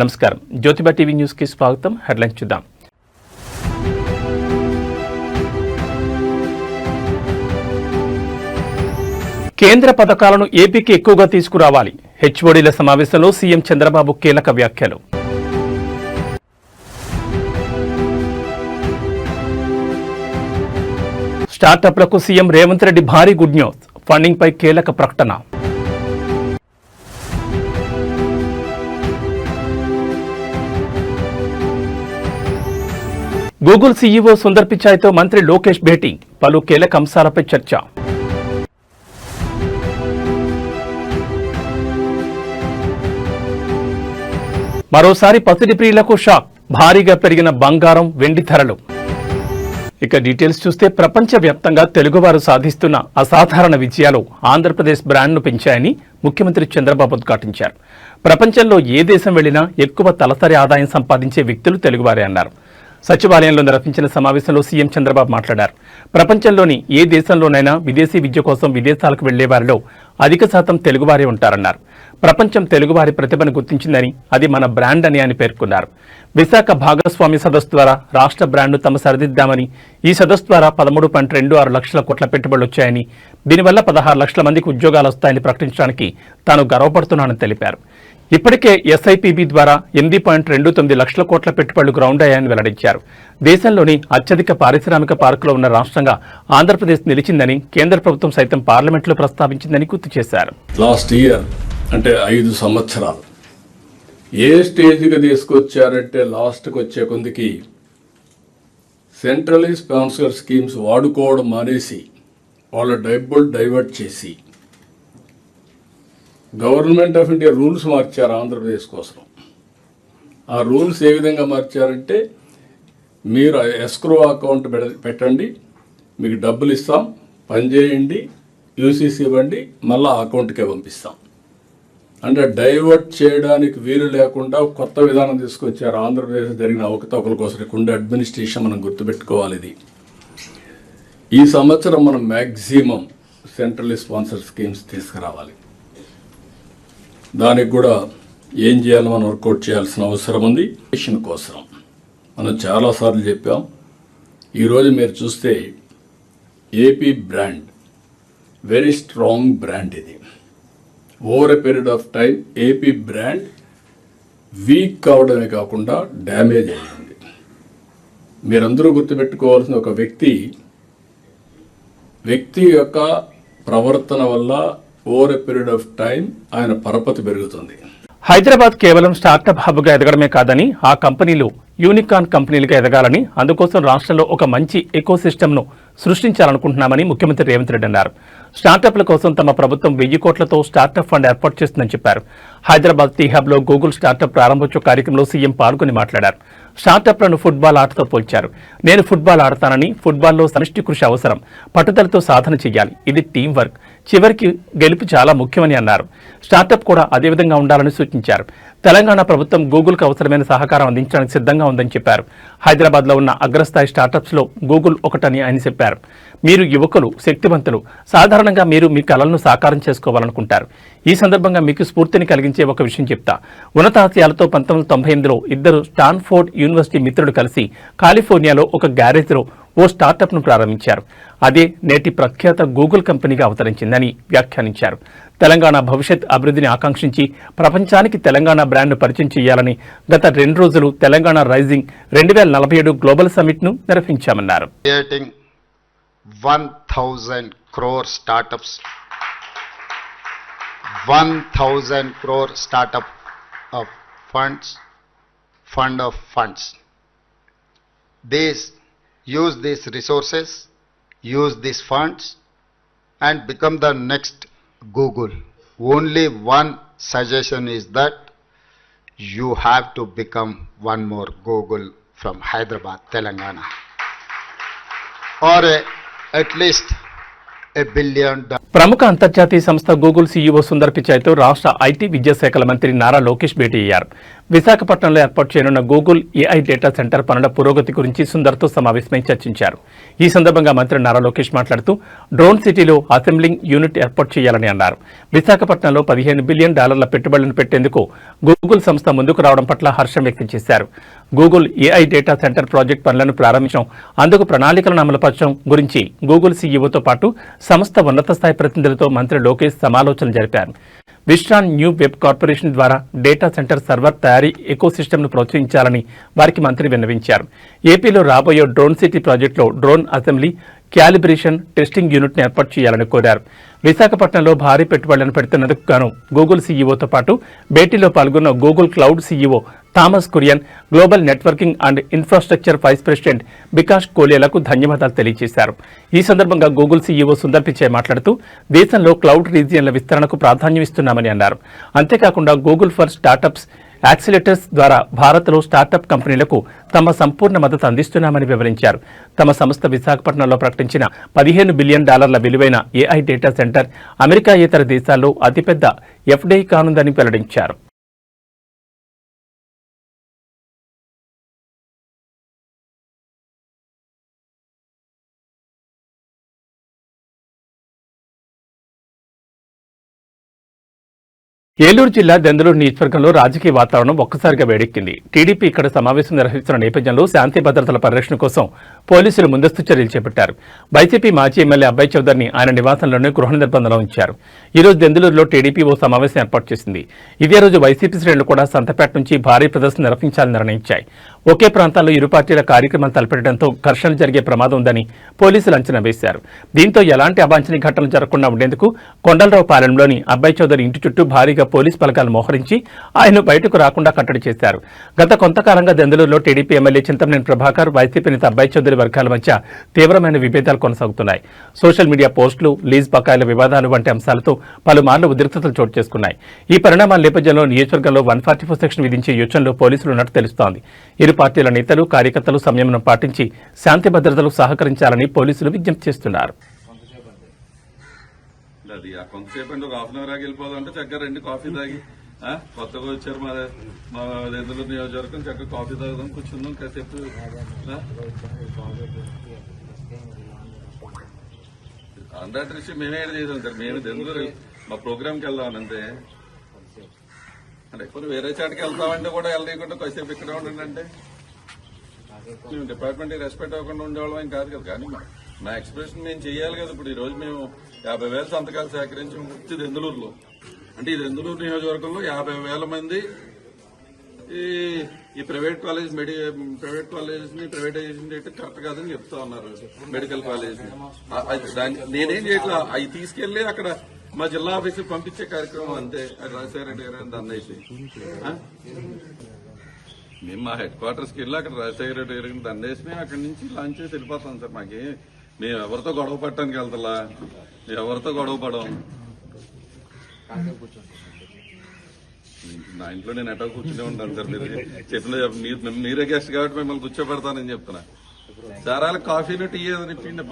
నమస్కారం. జ్యోతిబా టీవీ న్యూస్కి స్వాగతం. హెడ్లైన్స్ చూద్దాం. కేంద్ర పథకాలను ఏపీకి ఎక్కువగా తీసుకురావాలి. హెచ్ఓడీల సమావేశంలో సీఎం చంద్రబాబు కీలక వ్యాఖ్యలు. స్టార్టప్లకు సీఎం రేవంత్ రెడ్డి భారీ గుడ్ న్యూస్. ఫండింగ్ పై కీలక ప్రకటన. గూగుల్ సీఈఓ సుందర్ పిచాయ్తో మంత్రి లోకేష్ భేటీ. పలు కీలక అంశాలపై చర్చ. మరోసారి పసిడి ప్రియులకు షాక్. భారీగా పెరిగిన బంగారం వెండి ధరలు. ఇక డీటెయిల్స్ చూస్తే ప్రపంచవ్యాప్తంగా తెలుగువారు సాధిస్తున్న అసాధారణ విజయాలు ఆంధ్రప్రదేశ్ బ్రాండ్ను పెంచాయని ముఖ్యమంత్రి చంద్రబాబు ఉద్ఘాటించారు. ప్రపంచంలో ఏ దేశం వెళ్ళినా ఎక్కువ తలసరి ఆదాయం సంపాదించే వ్యక్తులు తెలుగువారే అన్నారు. సచివాలయంలో నిర్వహించిన సమావేశంలో సీఎం చంద్రబాబు మాట్లాడారు. ప్రపంచంలోని ఏ దేశంలోనైనా విదేశీ విద్య కోసం విదేశాలకు వెళ్ళే వారిలో అధిక శాతం తెలుగువారే ఉంటారన్నారు. ప్రపంచం తెలుగువారి ప్రతిభను గుర్తించిందని అది మన బ్రాండ్ అని ఆయన పేర్కొన్నారు. విశాఖ భాగస్వామి సదస్సు ద్వారా రాష్ట్ర బ్రాండ్ను తమ సరిదిద్దామని ఈ సదస్సు ద్వారా పదమూడు పాయింట్ రెండు ఆరు లక్షల కోట్ల పెట్టుబడులు వచ్చాయని దీనివల్ల పదహారు లక్షల మందికి ఉద్యోగాలు వస్తాయని ప్రకటించడానికి తాను గర్వపడుతున్నానని తెలిపారు. ఇప్పటికే ఎస్ఐపిబి ద్వారా ఎనిమిది పాయింట్ రెండు తొమ్మిది లక్షల కోట్ల పెట్టుబడులు గ్రౌండ్ అయ్యాయని వెల్లడించారు. దేశంలోని అత్యధిక పారిశ్రామిక పార్కులో ఉన్న రాష్ట్రంగా ఆంధ్రప్రదేశ్ నిలిచిందని కేంద్ర ప్రభుత్వం సైతం పార్లమెంట్లో ప్రస్తావించిందని గుర్తు చేశారు. లాస్ట్ ఇయర్ అంటే ఐదు సంవత్సరాలు ఏ స్టేజ్కి తీసుకొచ్చారంటే లాస్ట్కి వచ్చే కొందికి సెంట్రలీ స్పాన్సర్ స్కీమ్స్ వాడుకోవడం మానేసి వాళ్ళ డబ్బులు డైవర్ట్ చేసి గవర్నమెంట్ ఆఫ్ ఇండియా రూల్స్ మార్చారు ఆంధ్రప్రదేశ్ కోసం. ఆ రూల్స్ ఏ విధంగా మార్చారంటే మీరు ఎస్క్రో అకౌంట్ పెడ- పెట్టండి మీకు డబ్బులు ఇస్తాం పనిచేయండి యూసీసీ ఇవ్వండి మళ్ళీ ఆ అకౌంట్కే పంపిస్తాం. అంటే డైవర్ట్ చేయడానికి వీలు లేకుండా కొత్త విధానం తీసుకొచ్చారు ఆంధ్రప్రదేశ్ జరిగిన అవకతవకల కోసం ఇక్కడ ఉండే అడ్మినిస్ట్రేషన్ మనం గుర్తుపెట్టుకోవాలి ఇది. ఈ సంవత్సరం మనం మ్యాక్సిమం సెంట్రల్ స్పాన్సర్ స్కీమ్స్ తీసుకురావాలి. దానికి కూడా ఏం చేయాలో మనం వర్కౌట్ చేయాల్సిన అవసరం ఉంది. మిషన్ కోసం మనం చాలాసార్లు చెప్పాం. ఈరోజు మీరు చూస్తే AP brand very strong brand ఇది. Over a period of time AP brand weak కావడమే కాకుండా డ్యామేజ్ అయ్యింది. మీరందరూ గుర్తుపెట్టుకోవాల్సిన ఒక వ్యక్తి వ్యక్తి యొక్క ప్రవర్తన వల్ల over a period of time ఆయన పరపతి పెరుగుతుంది. హైదరాబాద్ కేవలం స్టార్టప్ హబ్గా ఎదగడమే కాదని ఆ కంపెనీలు యూనికాన్ కంపెనీలుగా ఎదగాలని అందుకోసం రాష్ట్రంలో ఒక మంచి ఎకో సృష్టించాలనుకుంటున్నామని ముఖ్యమంత్రి రేవంత్ రెడ్డి అన్నారు. స్టార్టప్ల కోసం తమ ప్రభుత్వం వెయ్యి కోట్లతో స్టార్టప్ ఫండ్ ఏర్పాటు చేస్తుందని చెప్పారు. హైదరాబాద్ టీ హబ్లో గూగుల్ స్టార్టప్ ప్రారంభోత్సవ కార్యక్రమంలో సీఎం పాల్గొని మాట్లాడారు. స్టార్టప్లను ఫుట్బాల్ ఆటతో పోల్చారు. నేను ఫుట్బాల్ ఆడతానని ఫుట్బాల్లో సమిష్టి కృషి అవసరం. పట్టుదలతో సాధన చేయాలి ఇది టీం వర్క్. చివరికి గెలుపు చాలా ముఖ్యమని అన్నారు. స్టార్టప్ కూడా అదే విధంగా ఉండాలని సూచించారు. తెలంగాణ ప్రభుత్వం గూగుల్కు అవసరమైన సహకారం అందించడానికి సిద్ధంగా ఉందని చెప్పారు. హైదరాబాద్లో ఉన్న అగ్రస్థాయి స్టార్టప్స్లో గూగుల్ ఒకటని ఆయన చెప్పారు. మీరు యువకులు శక్తివంతులు సాధారణంగా మీరు మీ కలలను సాకారం చేసుకోవాలనుకుంటారు. ఈ సందర్భంగా మీకు స్ఫూర్తిని కలిగించే ఒక విషయం చెప్తా. ఉన్నతాశయాలతో పంతొమ్మిది వందల తొంభై ఎనిమిదిలో ఇద్దరు స్టాన్ఫోర్డ్ యూనివర్సిటీ మిత్రుడు కలిసి కాలిఫోర్నియాలో ఒక గ్యారేజ్లో ఓ స్టార్టప్ను ప్రారంభించారు. అదే నేటి ప్రఖ్యాత గూగుల్ కంపెనీగా అవతరించిందని వ్యాఖ్యానించారు. తెలంగాణ భవిష్యత్ అభివృద్ధిని ఆకాంక్షించి ప్రపంచానికి తెలంగాణ బ్రాండ్ను పరిచయం చేయాలని గత రెండు రోజులు తెలంగాణ రైజింగ్ రెండు వేల నలభై ఏడు గ్లోబల్ సమ్మిట్ను నిర్వహించామన్నారు. Creating 1000 crore startups. 1000 crore startup of funds fund of funds. use these resources use these funds and become the next google only one suggestion is that you have to become one more google from hyderabad telangana or a, at least a billion dollars. ప్రముఖ అంతర్జాతీయ సంస్థ Google CEO Sundar పిచాయ్తో రాష్ట్ర IT విద్యాశాఖల మంత్రి నారా లోకేష్ భేటీ అయ్యారు విశాఖపట్నంలో ఏర్పాటు చేయనున్న Google AI data centre పనుల పురోగతి గురించి సుందర్తో సమావేశమై చర్చించారు. ఈ సందర్భంగా మంత్రి నారా లోకేష్ మాట్లాడుతూ డ్రోన్ సిటీలో అసెంబ్లింగ్ యూనిట్ ఏర్పాటు చేయాలని అన్నారు. విశాఖపట్నంలో పదిహేను బిలియన్ డాలర్ల పెట్టుబడులను పెట్టేందుకు గూగుల్ సంస్థ ముందుకు రావడం పట్ల హర్షం వ్యక్తం చేశారు. Google AI data centre project పనులను ప్రారంభించడం అందుకు ప్రణాళికలను అమలుపరచడం గురించి గూగుల్ సీఈఓతో పాటు సంస్థ ఉన్నత స్థాయి ప్రతినిధులతో మంత్రి లోకేష్ సమాలోచన జరిపారు. విస్ట్రాన్ న్యూ వెబ్ కార్పొరేషన్ ద్వారా డేటా సెంటర్ సర్వర్ తయారీ ఎకోసిస్టమ్ను ప్రోత్సహించాలని వారికి మంత్రి విన్నవించారు. ఏపీలో రాబోయే డ్రోన్ సిటీ ప్రాజెక్టులో డ్రోన్ అసెంబ్లీ క్యాలిబ్రేషన్ టెస్టింగ్ యూనిట్ను ఏర్పాటు చేయాలని కోరారు. విశాఖపట్నంలో భారీ పెట్టుబడులను పెడుతున్నందుకు గాను గూగుల్ సీఈఓతో పాటు భేటీలో పాల్గొన్న Google cloud CEO Thomas Kurian global networking and infrastructure vice president Bikash కోలేలకు ధన్యవాదాలు తెలియజేశారు. ఈ సందర్భంగా గూగుల్ సీఈఓ సుందర్ పిచే మాట్లాడుతూ దేశంలో క్లౌడ్ రీజియన్ల విస్తరణకు ప్రాధాన్యం ఇస్తున్నామని అన్నారు. అంతేకాకుండా గూగుల్ ఫర్ స్టార్టప్స్ యాక్సిలేటర్స్ ద్వారా భారత్లో స్టార్టప్ కంపెనీలకు తమ సంపూర్ణ మద్దతు అందిస్తున్నామని వివరించారు. తమ సంస్థ విశాఖపట్నంలో ప్రకటించిన పదిహేను బిలియన్ డాలర్ల విలువైన ఏఐ డేటా సెంటర్ అమెరికా ఇతర దేశాల్లో అతిపెద్ద ఎఫ్డీఐ కానుందని వెల్లడించారు. ఏలూరు జిల్లా దెందలూరు నియోజకవర్గంలో రాజకీయ వాతావరణం ఒక్కసారిగా వేడెక్కింది. టీడీపీ ఇక్కడ సమావేశం నిర్వహిస్తున్న నేపథ్యంలో శాంతి భద్రతల పరిరక్షణ కోసం పోలీసులు ముందస్తు చర్యలు చేపట్టారు. వైసీపీ మాజీ ఎమ్మెల్యే అబ్బాయి చౌదరిని ఆయన నివాసంలోనే గృహ నిర్బంధంలో ఉంచారు. ఈ రోజు దెందులూరులో టీడీపీ ఓ సమావేశం ఏర్పాటు చేసింది. ఇదే రోజు వైసీపీ శ్రేణులు కూడా సంతపేట నుంచి భారీ ప్రదర్శన నిర్వహించాలని నిర్ణయించాయి. ఒకే ప్రాంతాల్లో ఇరు పార్టీల కార్యక్రమాలు తలపెట్టడంతో ఘర్షణలు జరిగే ప్రమాదం ఉందని పోలీసులు అంచనా వేశారు. దీంతో ఎలాంటి అవాంఛనీయ ఘటనలు జరగకుండా ఉండేందుకు కొండలరావు పాలెంలోని అబ్బాయి చౌదరి ఇంటి చుట్టూ భారీగా పోలీస్ పలకాలు మోహరించి ఆయన బయటకు రాకుండా కట్టడి చేశారు. గత కొంతకాలంగా దెందులూరులో TDP MLA Chintamaneni Prabhakar YCP నేత అబ్బాయి చౌదరి వర్గాల మధ్య తీవ్రమైన విభేదాలు కొనసాగుతున్నాయి. సోషల్ మీడియా పోస్టులు లీజ్ బకాయిల వివాదాలు వంటి అంశాలతో పలుమార్లు ఉద్రిక్తతలు చోటు చేసుకున్నాయి. ఈ పరిణామాల నేపథ్యంలో నియోజకవర్గంలో వన్ ఫార్టీ ఫోర్ సెక్షన్ విధించే యోచనలో పోలీసులు ఉన్నట్టు తెలుస్తోంది. ఇరు పార్టీల నేతలు కార్యకర్తలు సంయమనం పాటించి శాంతి భద్రతలకు సహకరించాలని పోలీసులు విజ్ఞప్తి చేస్తున్నారు. అది ఆ కొంతసేపు అండి ఒక హాఫ్ అన్ అవర్ ఆగి వెళ్ళిపోదాం అంటే చక్కగా రెండు కాఫీ తాగి. కొత్తగా వచ్చారు మా మా ఎదురు నియోజకవర్గం చక్కగా కాఫీ తాగుదాం కూర్చుందాం కాసేపు. కాంట్రాక్టర్ విషయం మేమే చేసాం సార్. మేము ఎందుకు మా ప్రోగ్రామ్కి వెళ్దాం అంతే. అంటే ఇప్పుడు వేరే చాటికి వెళ్తామంటే కూడా వెళ్ళకుండా కొద్దిసేపు ఇక్కడ ఉండండి అంటే. మేము డిపార్ట్మెంట్ రెస్పెక్ట్ అవ్వకుండా ఉండేవాళ్ళం ఏం కాదు కదా. కానీ మా- ఎక్స్ప్రెషన్ మేము చేయాలి కదా. ఇప్పుడు ఈరోజు మేము యాభై వేల సంతకాలు సేకరించి వచ్చి దెందులూరులో అంటే ఈ దెందులూరు నియోజకవర్గంలో యాభై వేల మంది ఈ ఈ ప్రైవేట్ కాలేజ్ మెడి ప్రైవేట్ కాలేజ్ని ప్రైవేటైజేషన్ చేయటం కరెక్ట్ కాదని చెప్తా ఉన్నారు మెడికల్ కాలేజ్ దాన్ని నేనేం చేయట్లా? అవి తీసుకెళ్ళి అక్కడ మా జిల్లా ఆఫీసుకి పంపించే కార్యక్రమం అంతే. రాజశేఖరరెడ్డి రెడ్డి గారు అని దాన్ని అయితే. మేము మా హెడ్ క్వార్టర్స్కి వెళ్ళి అక్కడ రాజశేఖర రెడ్డి గారికి దండేసి మేము అక్కడి నుంచి లాంచ్ చేసి వెళ్ళిపోతాం సార్. మాకి మేము ఎవరితో గొడవ పట్టడానికి వెళ్తలా? ఎవరితో గొడవ పడం నా ఇంట్లో నేను ఎటో కూర్చునే ఉంటాను సార్. మీరు చెప్పిన మీరు మీరే గెస్ట్ కాబట్టి మిమ్మల్ని కూర్చోబెడతానని చెప్తున్నా. సారాలు కాఫీలు టీ ఏదని ఇప్పిండి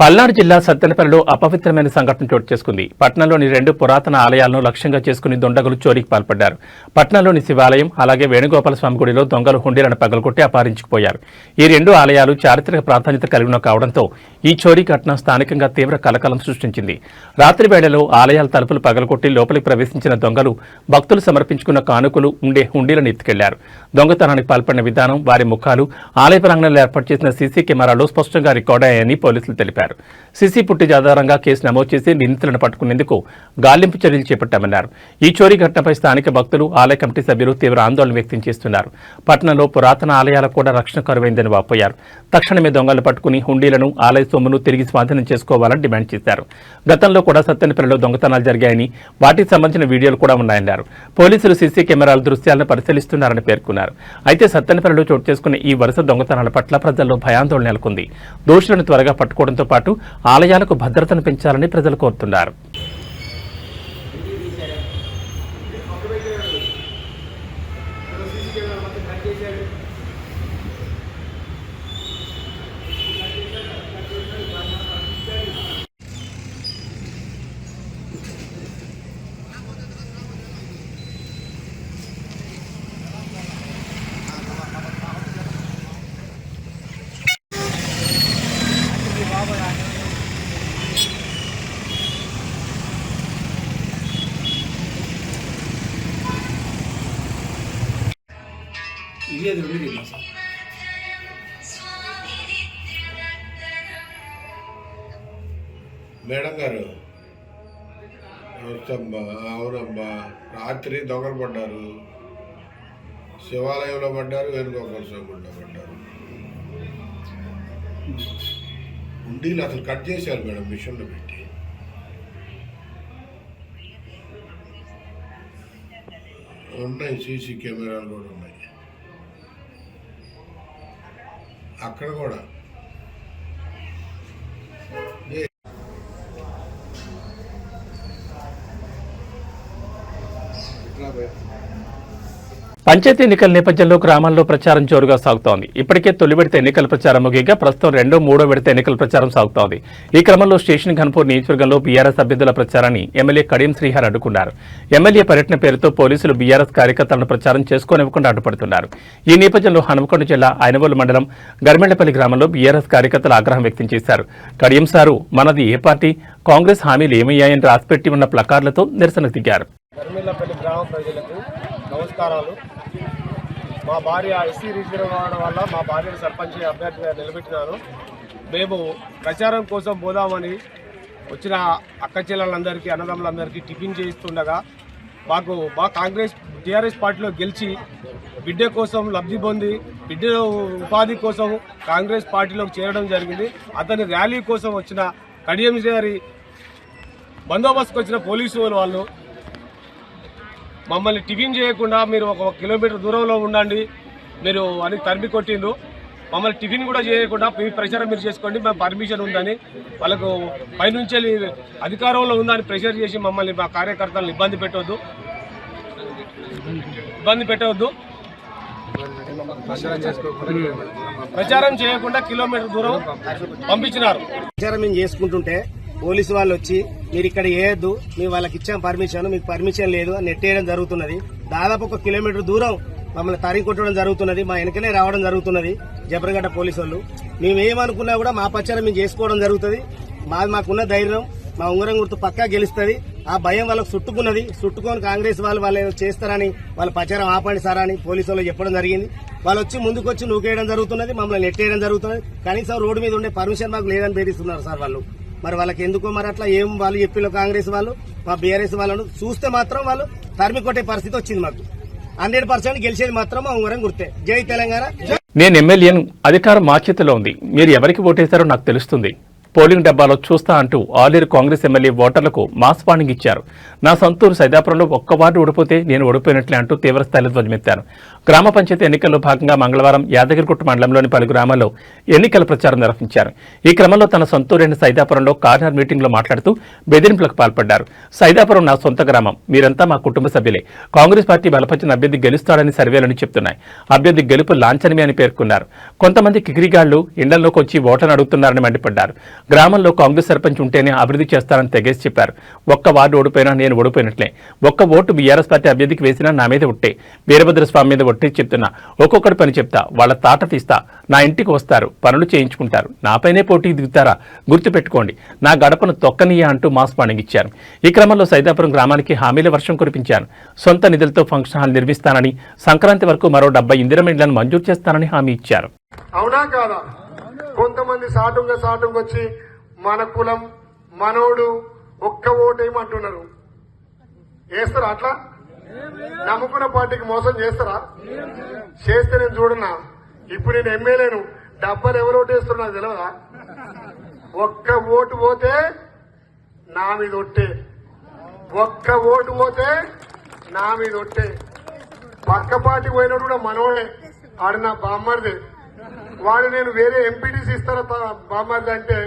పల్నాడు జిల్లా సత్తెనపల్లిలో అపవిత్రమైన సంఘటన చోటు చేసుకుంది. పట్నంలోని రెండు పురాతన ఆలయాలను లక్ష్యంగా చేసుకుని దొండగులు చోరీకి పాల్పడ్డారు. పట్నంలోని శివాలయం అలాగే వేణుగోపాల స్వామి గుడిలో దొంగలు హుండీలను పగలగొట్టి అపహరించుకుపోయారు. ఈ రెండు ఆలయాలు చారిత్రక ప్రాధాన్యత కలిగిన కావడంతో ఈ చోరీ ఘటన స్థానికంగా తీవ్ర కలకలం సృష్టించింది. రాత్రి వేళలో ఆలయాల తలుపులు పగలగొట్టి లోపలికి ప్రవేశించిన దొంగలు భక్తులు సమర్పించుకున్న కానుకలు ఉండే హుండీలను ఎత్తుకెళ్ళారు. దొంగతనానికి పాల్పడిన విధానం వారి ముఖాలు ఆలయ ప్రాంగణంలో ఏర్పాటు చేసిన సీసీ కెమెరాలో స్పష్టంగా రికార్డయ్యాయని పోలీసులు తెలిపారు. సీసీ పుట్టి ఆధారంగా కేసు నమోదు చేసి నిందితులను పట్టుకునేందుకు గాలింపు చర్యలు చేపట్టామన్నారు. ఈ చోరీ ఘటనపై స్థానిక భక్తులు ఆలయ కమిటీ సభ్యులు తీవ్ర ఆందోళన వ్యక్తం చేస్తున్నారు. పట్టణంలో పురాతన ఆలయాలకు కూడా రక్షణ కరువైందని వాపోయారు. తక్షణమే దొంగలు పట్టుకుని హుండీలను ఆలయ సొమ్మును తిరిగి స్వాధీనం చేసుకోవాలని డిమాండ్ చేశారు. గతంలో కూడా సత్తెనపల్లిలో దొంగతనాలు జరిగాయని వాటికి సంబంధించిన వీడియోలు కూడా ఉన్నాయన్నారు. పోలీసులు సీసీ కెమెరాల దృశ్యాలను పరిశీలిస్తున్నారని పేర్కొన్నారు. అయితే సత్తెనపల్లిలో చోటు చేసుకున్న ఈ వరుస దొంగతనాల పట్ల ప్రజల్లో భయాందోళన నెలకొంది. దోషులను త్వరగా పట్టుకోవడంతో పాటు ఆలయాలకు భద్రతను పెంచాలని ప్రజలు కోరుతున్నారు. ఇది అది రెండు మేడం గారు నమస్తమ్మా అవునమ్మా రాత్రి దొంగలు పడ్డారు. శివాలయంలో పడ్డారు వేణుగోపాల స్వామి గుడిలో పడ్డారు. ఉండీలు అసలు కట్ చేశారు మేడం మిషన్లో పెట్టి. ఉన్నాయి సీసీ కెమెరాలు కూడా ఉన్నాయి. అక్కడ కూడా పంచాయతీ ఎన్నికల నేపథ్యంలో గ్రామాల్లో ప్రచారం జోరుగా సాగుతోంది. ఇప్పటికే తొలి విడత ఎన్నికల ప్రచారం ముగియగా ప్రస్తుతం రెండో మూడో విడత ఎన్నికల ప్రచారం సాగుతోంది. ఈ క్రమంలో స్టేషన్ ఘన్పూర్ నియోజకవర్గంలో బీఆర్ఎస్ అభ్యర్థుల ప్రచారాన్ని ఎమ్మెల్యే కడియం శ్రీహర్ అడ్డుకున్నారు. ఎమ్మెల్యే పర్యటన పేరుతో పోలీసులు బీఆర్ఎస్ కార్యకర్తలను ప్రచారం చేసుకోనివ్వకుండా అడ్డుపడుతున్నారు. ఈ నేపథ్యంలో హనుమకొండ జిల్లా ఐనవోలు మండలం గర్మెళ్ళపల్లి గ్రామంలో బీఆర్ఎస్ కార్యకర్తలు ఆగ్రహం వ్యక్తం చేశారు. కడియం సారు మనది ఏ పార్టీ? కాంగ్రెస్ హామీలు ఏమయ్యాయని రాసిపెట్టి ఉన్న ప్లకార్లతో నిరసనకు దిగారు. నమస్కారాలు. మా భార్య ఎస్సీ రిజర్వ్ కావడం వల్ల మా భార్యను సర్పంచ్ అభ్యర్థిగా నిలబెట్టినాను. మేము ప్రచారం కోసం పోదామని వచ్చిన అక్క చెల్లెలందరికీ అన్నదమ్ములందరికీ టిఫిన్ చేయిస్తుండగా మాకు మా కాంగ్రెస్ టీఆర్ఎస్ పార్టీలో గెలిచి బిడ్డ కోసం లబ్ధి పొంది బిడ్డ ఉపాధి కోసం కాంగ్రెస్ పార్టీలోకి చేరడం జరిగింది. అతని ర్యాలీ కోసం వచ్చిన కడియం గారి బందోబస్తుకు వచ్చిన పోలీసు వాళ్ళు మమ్మల్ని టిఫిన్ చేయకుండా మీరు ఒక కిలోమీటర్ దూరంలో ఉండండి. మీరు అని తరిమి కొట్టిండ్రు. మమ్మల్ని టిఫిన్ కూడా చేయకుండా మీ ప్రచారం మీరు చేసుకోండి మేము పర్మిషన్ ఉందని వాళ్ళకు పైనుంచి అధికారంలో ఉందని ప్రెషర్ చేసి మమ్మల్ని మా కార్యకర్తలను ఇబ్బంది పెట్టవద్దు ఇబ్బంది పెట్టవద్దు ప్రచారం చేయకుండా కిలోమీటర్ దూరం పంపించినారు. ప్రచారం మేము చేసుకుంటుంటే పోలీసు వాళ్ళు వచ్చి మీరు ఇక్కడ వేయద్దు మేము వాళ్ళకి ఇచ్చాం పర్మిషన్ మీకు పర్మిషన్ లేదు అని నెట్టేయడం జరుగుతున్నది. దాదాపు ఒక కిలోమీటర్ దూరం మమ్మల్ని తరిగి కొట్టడం జరుగుతున్నది. మా వెనకనే రావడం జరుగుతున్నది జబర్గడ్డ పోలీసు వాళ్ళు మేము ఏమనుకున్నా కూడా మా ప్రచారం మేము చేసుకోవడం జరుగుతుంది. మాది మాకున్న ధైర్యం మా ఉంగరం గుర్తు పక్కా గెలుస్తుంది. ఆ భయం వాళ్ళకు చుట్టుకున్నది. చుట్టుకొని కాంగ్రెస్ వాళ్ళు వాళ్ళు ఏదో చేస్తారని వాళ్ళ ప్రచారం ఆపండి సార్ అని పోలీసు వాళ్ళు చెప్పడం జరిగింది. వాళ్ళు వచ్చి ముందుకు వచ్చి నూకేయడం జరుగుతున్నది మమ్మల్ని నెట్టేయడం జరుగుతున్నది. కనీసం రోడ్డు మీద ఉండే పర్మిషన్ మాకు లేదని బెదిరిస్తున్నారు సార్ వాళ్ళు. మరి వాళ్ళకి ఎందుకో మరి అట్లా ఏం వాళ్ళు చెప్పిలో కాంగ్రెస్ వాళ్ళు మా బీఆర్ఎస్ వాళ్ళను చూస్తే మాత్రం వాళ్ళు తరిమి కొట్టే పరిస్థితి వచ్చింది మాకు. హండ్రెడ్ పర్సెంట్ గెలిచేది మాత్రం మా ఉంగరం గుర్తే. జై తెలంగాణ. నేను ఎమ్మెల్యేను అధికారం మా చేతిలో ఉంది. మీరు ఎవరికి ఓటేశారో నాకు తెలుస్తుంది. పోలింగ్ డబ్బాలో చూస్తా అంటూ ఆలేరు కాంగ్రెస్ ఎమ్మెల్యే ఓటర్లకు మాస్ వార్నింగ్ ఇచ్చారు. నా సొంతూరు సైదాపురంలో ఒక్క వార్డు ఓడిపోతే నేను ఓడిపోయినట్లే అంటూ తీవ్రస్థాయిలో ధ్వజమెత్తాను. గ్రామ పంచాయతీ ఎన్నికల్లో భాగంగా మంగళవారం యాదగిరిగుట్ట మండలంలోని పలు గ్రామాల్లో ఎన్నికల ప్రచారం నిర్వహించారు. ఈ క్రమంలో తన సొంతూరైన సైదాపురంలో కార్నర్ మీటింగ్లో మాట్లాడుతూ బెదిరింపులకు పాల్పడ్డారు. సైదాపురం నా సొంత గ్రామం. మీరంతా మా కుటుంబ సభ్యులే. కాంగ్రెస్ పార్టీ బలపరిచిన అభ్యర్థి గెలుస్తాడని సర్వేలను చెప్తున్నాయి. అభ్యర్థి గెలుపు లాంఛనమే అని పేర్కొన్నారు. కొంతమంది కిగిరిగాళ్ళు ఇండల్లోకి వచ్చి ఓట్లను అడుగుతున్నారని మండిపడ్డారు. గ్రామంలో కాంగ్రెస్ సర్పంచ్ ఉంటేనే అభివృద్ధి చేస్తారని తెగేసి చెప్పారు. ఒక్క వార్డు ఓడిపోయినా నేను ఓడిపోయినట్లే. ఒక్క ఓటు బీఆర్ఎస్ పార్టీ అభ్యర్థికి వేసినా నా మీద ఉంటే వీరభద్ర స్వామి మీద ఒట్టే చెప్తున్నా. ఒక్కొక్కటి పని చెప్తా. వాళ్ళ తాట తీస్తా. నా ఇంటికి వస్తారు. పనులు చేయించుకుంటారు. నాపైనే పోటీకి దిగుతారా? గుర్తుపెట్టుకోండి. నా గడపను తొక్కనీయ అంటూ మాస్ ఇచ్చారు. ఈ క్రమంలో సైదాపురం గ్రామానికి హామీల వర్షం కురిపించాను సొంత నిధులతో ఫంక్షన్ హాల్ నిర్మిస్తానని సంక్రాంతి వరకు మరో డెబ్బై ఇందిరమ ఇండ్లను మంజూరు చేస్తానని హామీ ఇచ్చారు. అవునా కాదా? కొంతమంది సాటుంగా సాటుగా వచ్చి మన కులం మనోడు ఒక్క ఓటేమంటున్నారు వేస్తారు అట్లా? నమ్ముకున్న పార్టీకి మోసం చేస్తారా? చేస్తే నేను చూడన్నా ఇప్పుడు నేను ఎమ్మెల్యేను. డబ్బలు ఎవరు ఓటేస్తున్నారు నాకు తెలియదా ఒక్క ఓటు పోతే నా మీద ఒట్టే. ఒక్క ఓటు పోతే నా మీద ఒట్టే. పక్క పార్టీ పోయినోడు కూడా మనోడే ఆడు నా బామ్మర్ది. వాడు నేను వేరే ఎంపీటీసీ ఇస్తారా బామ్మర్ది అంటే